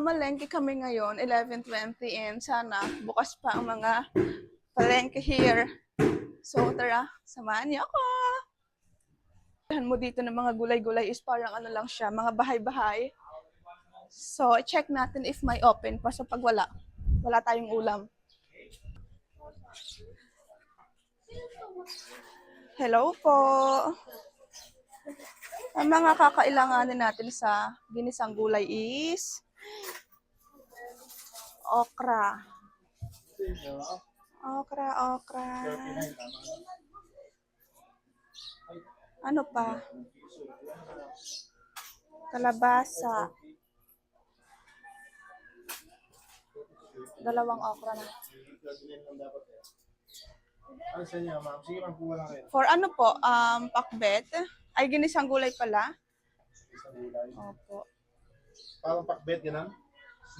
Namamalengke kami ngayon, 11.20 and sana bukas pa ang mga palengke here. So tara, samahan niyo ako. Yan mo dito ng mga gulay-gulay is parang ano lang siya, mga bahay-bahay. So, check natin if may open pa. So, pag wala, wala tayong ulam. Hello po. Ang mga kakailanganin natin sa ginisang gulay is okra. Okra, okra. Ano pa? Kalabasa. Dalawang okra na. Ano sa inyo, ma'am? Sige, ma'am, kuha lang kayo. For ano po, um, pakbet. Ay, ginisang gulay pala. Opo. Parang pakbet, ganun?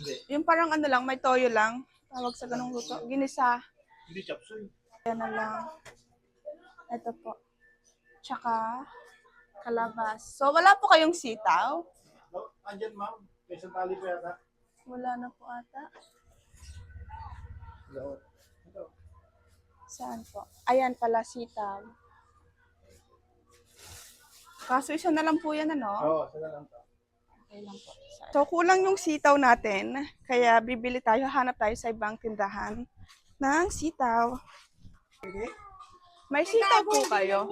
Hindi. Yung parang ano lang, may toyo lang. Tawag sa ganung luto. Ginisa. Hindi chop suey. Yan na lang. Ito po. Tsaka, kalabas. So, wala po kayong sitaw? No, andyan, ma'am. May isang tali po yata. Wala na po ata. Hello. Ito. Saan po? Ayan pala, sitaw. Kaso isa na lang po yan, ano? Oo, sila lang to. Okay lang po. So, kulang yung sitaw natin. Kaya bibili tayo, hanap tayo sa ibang tindahan ng sitaw. May sitaw po kayo.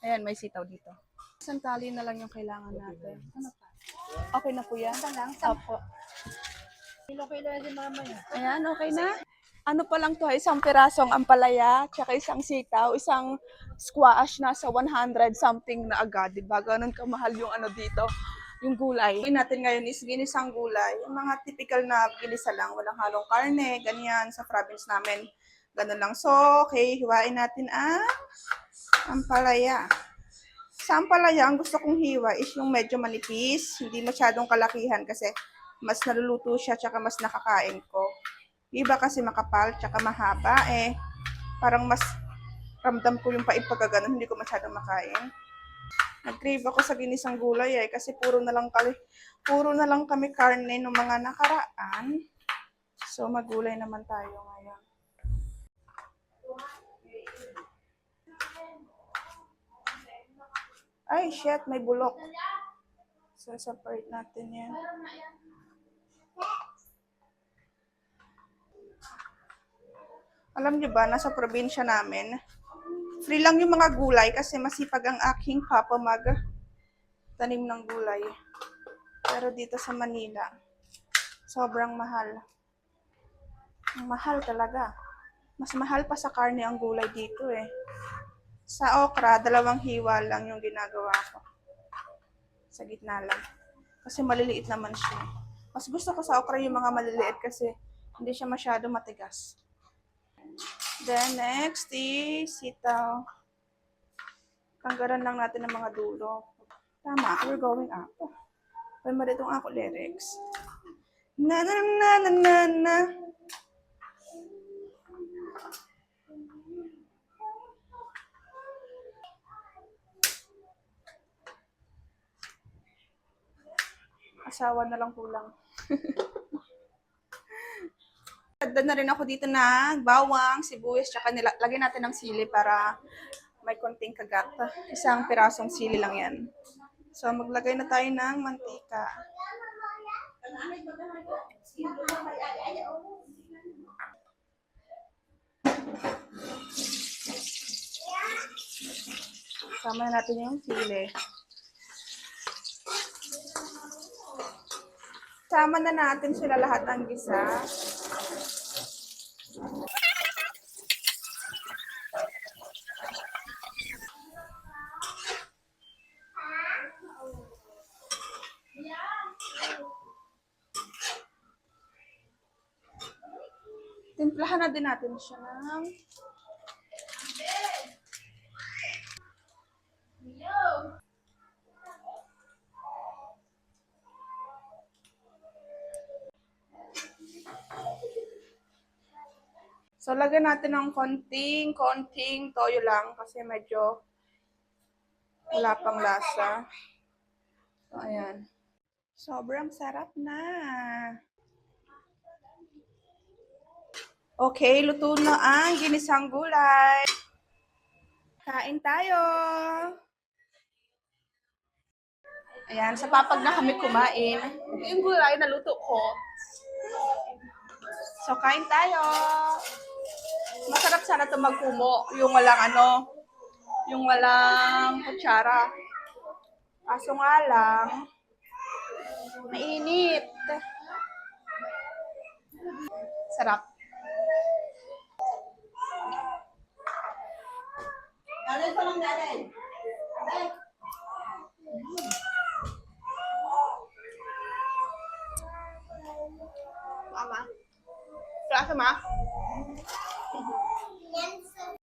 Ayan, may sitaw dito. Isang tali na lang yung kailangan natin. Ano pa? Okay na po yan? lang. Opo. Kilo-kilo na si mama niya. Ayan, okay na. Ano pa lang to, isang pirasong ampalaya, tsaka isang sitaw, isang squash na sa 100 something na agad, di ba? Ganun kamahal yung ano dito, yung gulay. Yung natin ngayon is ginisang gulay. Yung mga typical na ginisa lang, walang halong karne, ganyan sa province namin. Ganun lang. So, okay, hiwain natin ang ampalaya. Sa ampalaya, ang gusto kong hiwa is yung medyo manipis, hindi masyadong kalakihan kasi mas naluluto siya tsaka mas nakakain ko. Iba kasi makapal tsaka mahaba eh. Parang mas ramdam ko yung ganun, hindi ko masyadong makain. Nag-crave ako sa ginisang gulay eh kasi puro na lang kami puro na lang kami karne ng mga nakaraan. So magulay naman tayo ngayon. Ay, shit, may bulok. So, separate natin yan. Alam niyo ba, nasa probinsya namin, free lang yung mga gulay kasi masipag ang aking papa mag tanim ng gulay. Pero dito sa Manila, sobrang mahal. Ang mahal talaga. Mas mahal pa sa karne ang gulay dito eh. Sa okra, dalawang hiwa lang yung ginagawa ko. Sa gitna lang. Kasi maliliit naman siya. Mas gusto ko sa okra yung mga maliliit kasi hindi siya masyado matigas. Then next is sitaw. Tanggaran lang natin ng mga dulo. Tama, we're going up. May mali itong ako lyrics. Na na na na na na. Asawa na lang kulang. Dagdag na rin ako dito na bawang, sibuyas, tsaka nila, lagyan natin ng sili para may konting kagat. Isang pirasong sili lang yan. So, maglagay na tayo ng mantika. Sama na natin yung sili. Sama na natin sila lahat ng gisa. Timplahan din natin siya ng So, lagyan natin ng konting, konting toyo lang kasi medyo wala pang lasa. So, ayan. Sobrang sarap na. Okay, luto na ang ginisang gulay. Kain tayo. Ayan, sa papag na kami kumain. Ito yung gulay na luto ko. So, kain tayo. Masarap sana ito magkumo. Yung walang ano, yung walang kutsara. Kaso nga lang, mainit. Sarap. Galing pa lang